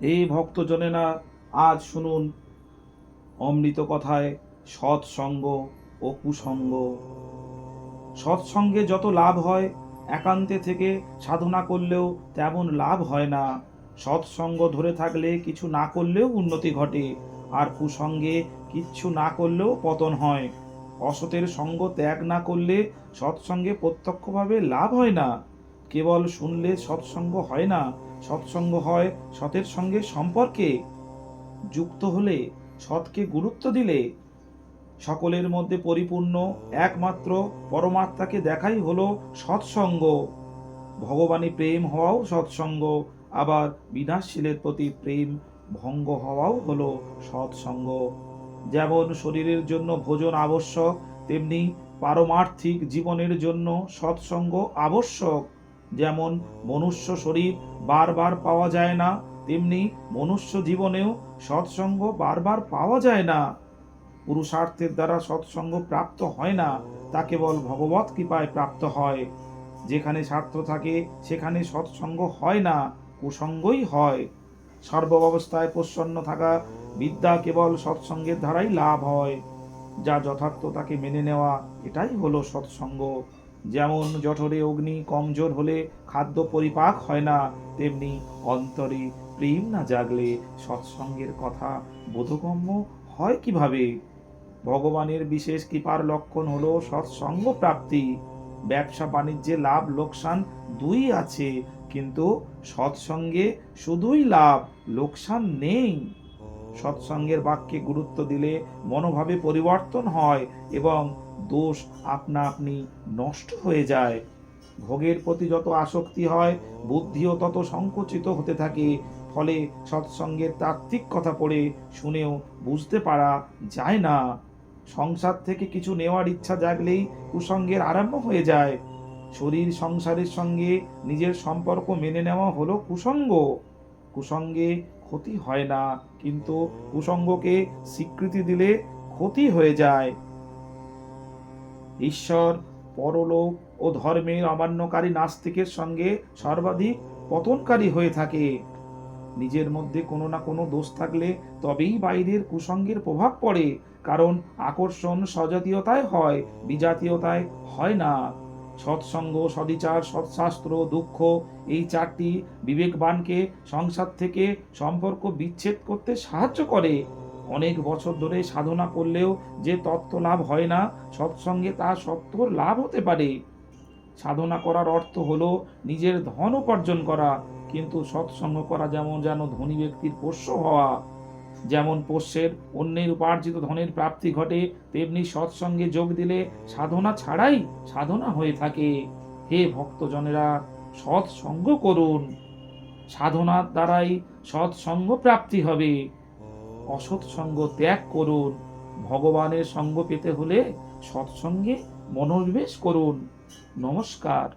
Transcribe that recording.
এই ভক্তজনেরা আজ শুনুন অমৃত কথায় সৎসঙ্গ ও কুসঙ্গ। সৎসঙ্গে যত লাভ হয়, একান্তে থেকে সাধনা করলেও তেমন লাভ হয় না। সৎসঙ্গ ধরে থাকলে কিছু না করলেও উন্নতি ঘটে, আর কুসঙ্গে কিচ্ছু না করলেও পতন হয়। অসতের সঙ্গ ত্যাগ না করলে সৎসঙ্গে প্রত্যক্ষভাবে লাভ হয় না। কেবল শুনলে সৎসঙ্গ হয় না, সৎসঙ্গ হয় সতের সঙ্গে সম্পর্কে। যুক্ত হলে সৎকে গুরুত্ব দিলে। সকলের মধ্যে পরিপূর্ণ একমাত্র পরমাত্মাকে দেখাই হলো সৎসঙ্গ। ভগবানী প্রেম হওয়াও সৎসঙ্গ, আবার বিনাশশীলের প্রতি প্রেম ভঙ্গ হওয়াও হলো সৎসঙ্গ। যেমন শরীরের জন্য ভোজন আবশ্যক, তেমনি পারমার্থিক জীবনের জন্য সৎসঙ্গ আবশ্যক। যেমন মনুষ্য শরীর বারবার পাওয়া যায় না, তেমনি মনুষ্য জীবনেও সৎসঙ্গ বারবার পাওয়া যায় না। পুরুষার্থের দ্বারা সৎসঙ্গ প্রাপ্ত হয় না, তা কেবল ভগবত কৃপায় প্রাপ্ত হয়। যেখানে স্বার্থ থাকে, সেখানে সৎসঙ্গ হয় না, কুসঙ্গই হয়। সর্বাবস্থায় প্রসন্ন থাকা বিদ্যা কেবল সৎসঙ্গের দ্বারাই লাভ হয়। যা যথার্থ তাকে মেনে নেওয়া, এটাই হলো সৎসঙ্গ। যেমন জঠরে অগ্নি কমজোর হলে খাদ্য পরিপাক হয় না, তেমনি অন্তরে প্রেম না জাগলে সৎসঙ্গের কথা বোধগম্য হয় কীভাবে? ভগবানের বিশেষ কৃপার লক্ষণ হলো সৎসঙ্গ প্রাপ্তি। ব্যবসা বাণিজ্যে লাভ, লোকসান দুই আছে, কিন্তু সৎসঙ্গে শুধুই লাভ, লোকসান নেই। সৎসঙ্গের বাক্যে গুরুত্ব দিলে মনোভাবে পরিবর্তন হয় এবং দোষ আপনা আপনি নষ্ট হয়ে যায়। ভোগের প্রতি যত আসক্তি হয়, বুদ্ধিও তত সংকুচিত হতে থাকে, ফলে সৎসঙ্গের তাত্ত্বিক কথা পড়ে শুনেও বুঝতে পারা যায় না। সংসার থেকে কিছু নেওয়ার ইচ্ছা জাগলেই কুসঙ্গের আরম্ভ হয়ে যায়। শরীর সংসারের সঙ্গে নিজের সম্পর্ক মেনে নেওয়া হলো কুসঙ্গ কুসঙ্গে ক্ষতি হয় না, কিন্তু কুসঙ্গকে স্বীকৃতি দিলে ক্ষতি হয়ে যায়। ঈশ্বর পরলোক ও ধর্মের অমান্যকারী নাস্তিকের সঙ্গে সর্বাধিক পতনকারী হয়ে থাকে। নিজের মধ্যে কোনো না কোনো দোষ থাকলে তবেই বাইরের কুসঙ্গের প্রভাব পড়ে, কারণ আকর্ষণ সজাতীয়তায় হয়, বিজাতীয়তায় হয় না। সৎসঙ্গ, সদিচার, সৎশাস্ত্র, দুঃখ, এই চারটি বিবেকবানকে সংসার থেকে সম্পর্ক বিচ্ছেদ করতে সাহায্য করে। অনেক বছর ধরে সাধনা করলেও যে তত্ত্ব লাভ হয় না, সৎসঙ্গে তা সত্তর লাভ হতে পারে। সাধনা করার অর্থ হলো নিজের ধন উপার্জন করা, কিন্তু সৎসঙ্গ করা যেমন যেন ধনী ব্যক্তির পোষ্য হওয়া। যেমন পোষ্যের অন্যের উপার্জিত ধনের প্রাপ্তি ঘটে, তেমনি সৎসঙ্গে যোগ দিলে সাধনা ছাড়াই সাধনা হয়ে থাকে। হে ভক্তজনেরা, সৎসঙ্গ করুন। সাধনার দ্বারাই সৎসঙ্গ প্রাপ্তি হবে। অসৎ সঙ্গ ত্যাগ করুন। ভগবানের সঙ্গ পেতে হলে সৎসঙ্গে মনোনিবেশ করুন। নমস্কার।